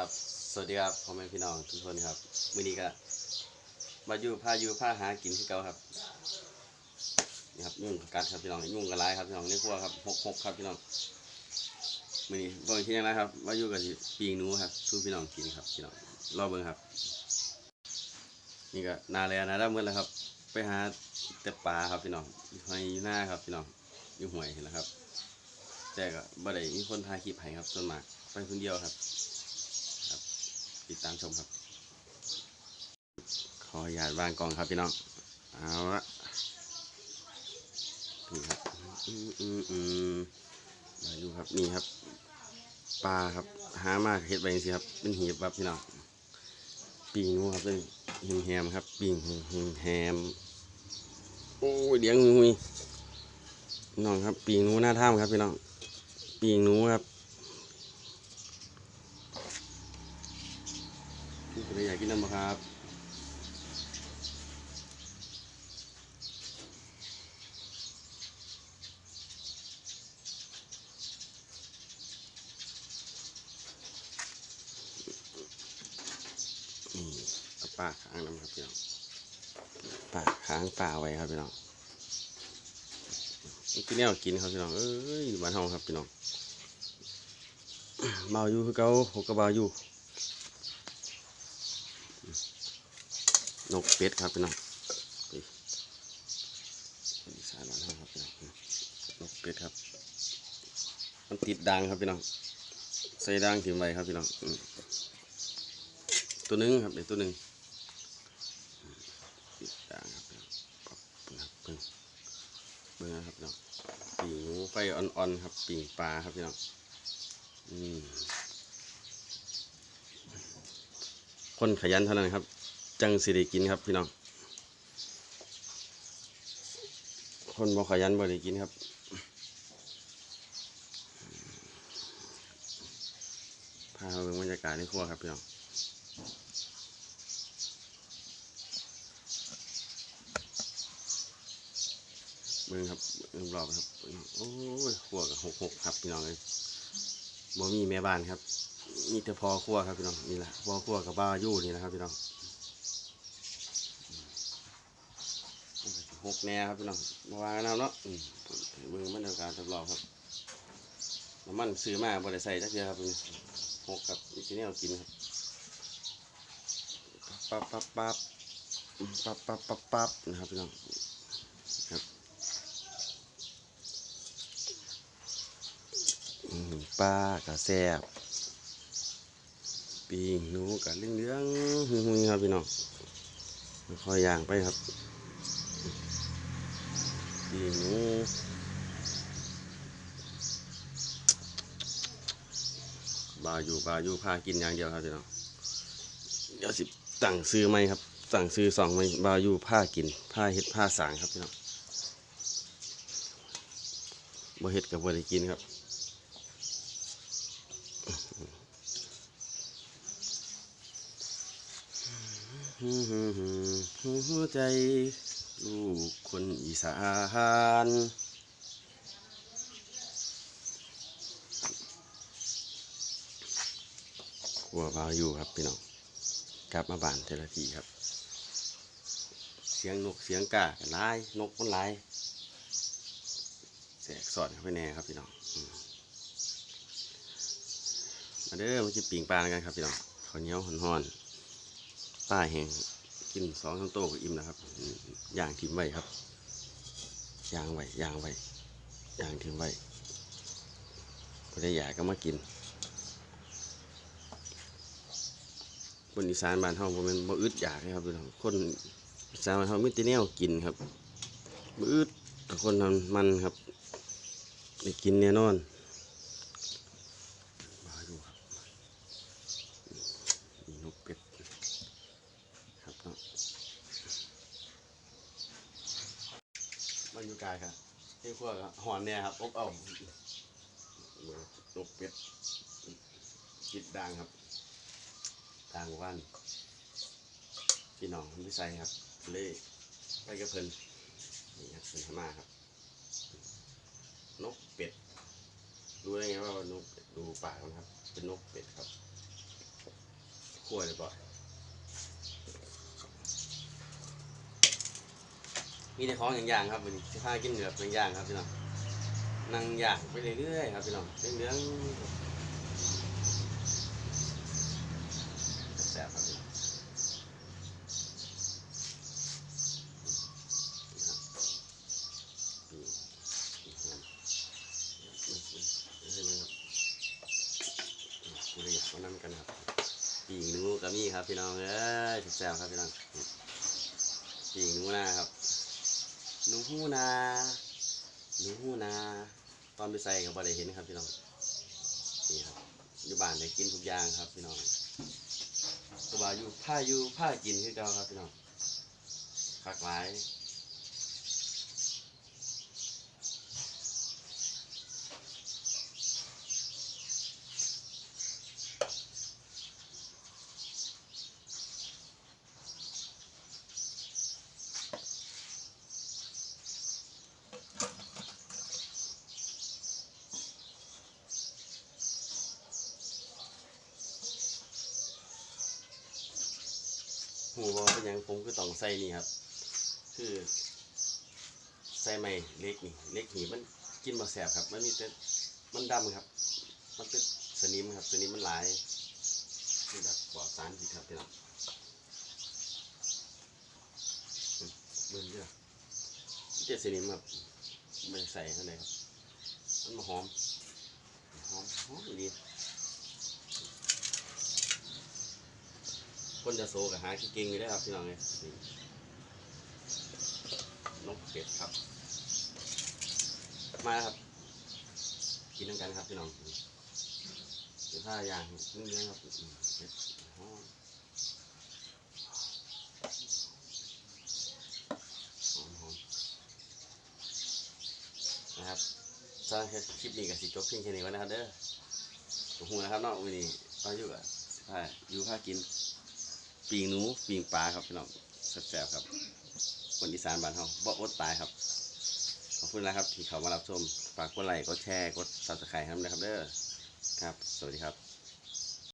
ครับ สวัสดีครับพ่อแม่พี่น้องทุกคนครับมื้อนี้ก็มาอยู่พาอยู่พาหากินที่เก่าครับนี่ครับยุ่งกัดครับพี่น้องยุ่งกันหลายครับพี่น้องในครัวครับหกหกครับพี่น้องมื้อนี้บิ่งที่ยังไงครับมาอยู่กับปีงหนูครับสู้พี่น้องกินครับพี่น้องรอเบิ่งครับ นี่ก็นาแล้วนาได้เมื่อแล้วครับ ไปหาแต่ปลาครับพี่น้องอยหน้าครับพี่น้องอยู่หวยเห็นแล้วครับ แต่ก็บ่ได้มีคนถ่ายคลิปให้ครับส่วนมากไปคนเดียวครับ ติดตามชมครับ ขออนุญาตวางกองครับพี่น้อง เอาละนี่ครับอืมอืมอืมมาดูครับนี่ครับปลาครับ หามากเห็ดใบสิครับ เป็นหีบครับพี่น้องปีงูครับเป็นหิมแฮมครับปีงหิมแฮมโอ้ยเลี้ยงงูนี่น้องครับ ปีงูหน้าถ้ำครับพี่น้องปีงูครับ พี่อยากกินน้ำครับนี่เอาปลาค้างน้ำครับพี่น้องปลาค้างปลาไว้ครับพี่น้องนี่คือแนวกินครับพี่น้องเอ้ยอยู่บ้านเฮาครับพี่น้องเบาอยู่คือเก่าผมก็เบาอยู่ นกเป็ดครับพี่น้องนี่สานบ้านครับพี่น้องนกเป็ดครับ มันติดดังครับพี่น้อง ใส่ดังถิ่มไว้ครับพี่น้องตัวหนึงครับเด็กตัวหนึ่งติดดังครับพี่น้องปั๊บครับเพิ่งเบิ่งนะครับพี่น้องปีงูไฟอ่อนๆครับปีงปลาครับพี่น้องคนขยันเท่านั้นครับ จังสิได้กินครับพี่น้อง คนบ่ขยันบ่ได้กินครับพามาเบิ่งบรรยากาศในครัวครับพี่น้องเบิ่งครับเบิ่งรอบครับโอ้ยครัวกับหกหกครับพี่น้องเลยบ่มีแม่บ้านครับ มีแต่พ่อครัวครับพี่น้องนี่แหละพ่อครัวกับบ้าอยู่นี่นะครับพี่น้อง หกแนวครับพี่น้องมาวางกันเอาเนาะอืมเบิ่งบรรยากาศรอบๆครับน้ำมันซื้อมาบริใส่จักเดียวครับหกครับนี่ที่นี่เอากินครับปั๊บปั๊บปั๊บปั๊บปั๊บปั๊บปั๊บนะครับพี่น้องครับปลากระแซบปีงหนูกับเลี้ยงๆหุยๆครับพี่น้องค่อยๆย่างไปครับ ปีหนูบาอยู่บาอยู่พากินอย่างเดียวครับพี่น้องเดี๋ยวสิสั่งซื้อไหมครับสั่งซื้อสองไหมบาอยู่ผ้ากินผ้าเห็ดผ้าสางครับพี่น้องบ่เห็ดกับบ่ได้กินครับหัวใจ ลูกคนอีสานขัวบาวอยู่ครับพี่น้องกลับมาบ้านเทละทีครับ เสียงนกเสียงกากันหลายนกมันหลายแสกสอดเข้าไปแน่ครับพี่น้องมาเด้อมากินปิ่งปลากันครับพี่น้องข้าวเหนียวห่อนๆป้าแห้ง กินสองทั้งโต๊ะก็อิ่มแล้วครับอย่างทิ้งไว้ครับย่างไว้ย่างไว้ย่างทิ้งไว้พอได้อยากก็มากินคนอีสานบ้านเฮาบ่แม่นบ่อึดอยากเลยครับพี่น้องคนอีสานบ้านเฮามีแต่แนวกินครับบ่อึดแต่คนนั้นมันครับได้กินแน่นอนมาดูครับมีนกเป็ด ครับเนาะบรรยากาศครับที่พวก หอนเนี่ยครับอบเอาเหมือนกเป็ดกิดดังครับดังว่านพี่น้องพี่ใส่ครับเลยไปกับเพินนี่ครับเป็นธรรมาครับ นกเป็ดรู้ได้ไงว่านกเป็ดดูปากมันครับ เป็นนกเป็ดครับคั่วเรียบร้อยมีแต่ของอย่างๆครับวันนี้สิพากินแบบย่างๆครับพี่น้อง นั่งย่างไปเรื่อยๆครับพี่น้องเรื่องๆแซ่บครับพี่น้องตีนูนั่งกันครับปีกนูกับมี่ครับพี่น้องเอ้ยแซ่บครับพี่น้องปีกนูนาครับนูหูนา หนูหูนาตอนไปใส่กับบริเห็นครับพี่น้องนี่ครับอยู่บ้านได้กินทุกอย่างครับพี่น้องก็ว่าอยู่ผ้าอยู่ผ้ากินคือเก่าครับพี่น้องคักหลาย หูบอเป็นหยังผมคือต้องใส่นี่ครับ คือ ใส่ไม่เล็กนี่เล็กหีมันกินมาแสบครับ มันมีแต่มันดำครับ มันเป็นสนิมครับสนิมมันหลายคือแบบปลอดสารพิษครับพี่น้องเบิ่งเด้อมีแต่สนิมครับไม่ใส่ข้างในครับ มันมาหอมหอมหอมดี คนจะโซกับหาขี้เก่งอยู่ได้ครับพี่น้องเนี่ยนกเป็ดครับ มาครับ กินน้ำกันครับพี่น้องเดี๋ยวผ้าย่างนึ่งเนื้อครับเผ็ดหอมหอมนะครับสำหรับคลิปนี้กับสิจบเพียงแค่นี้ก่อนนะครับเด้อผมหูนะครับนาะวันนี้ก็อยู่กับผ้าอยู่ผ้ากิน ปีงหนูปีงปลาครับพี่น้องแซ่บๆครับ คนอีสานบ้านเฮาบ่อดตายครับ ขอบคุณนะครับที่เขามารับชม ฝากกดไลค์ กดแชร์ กดซับสไครต์ครับนะครับเด้อ ครับ สวัสดีครับ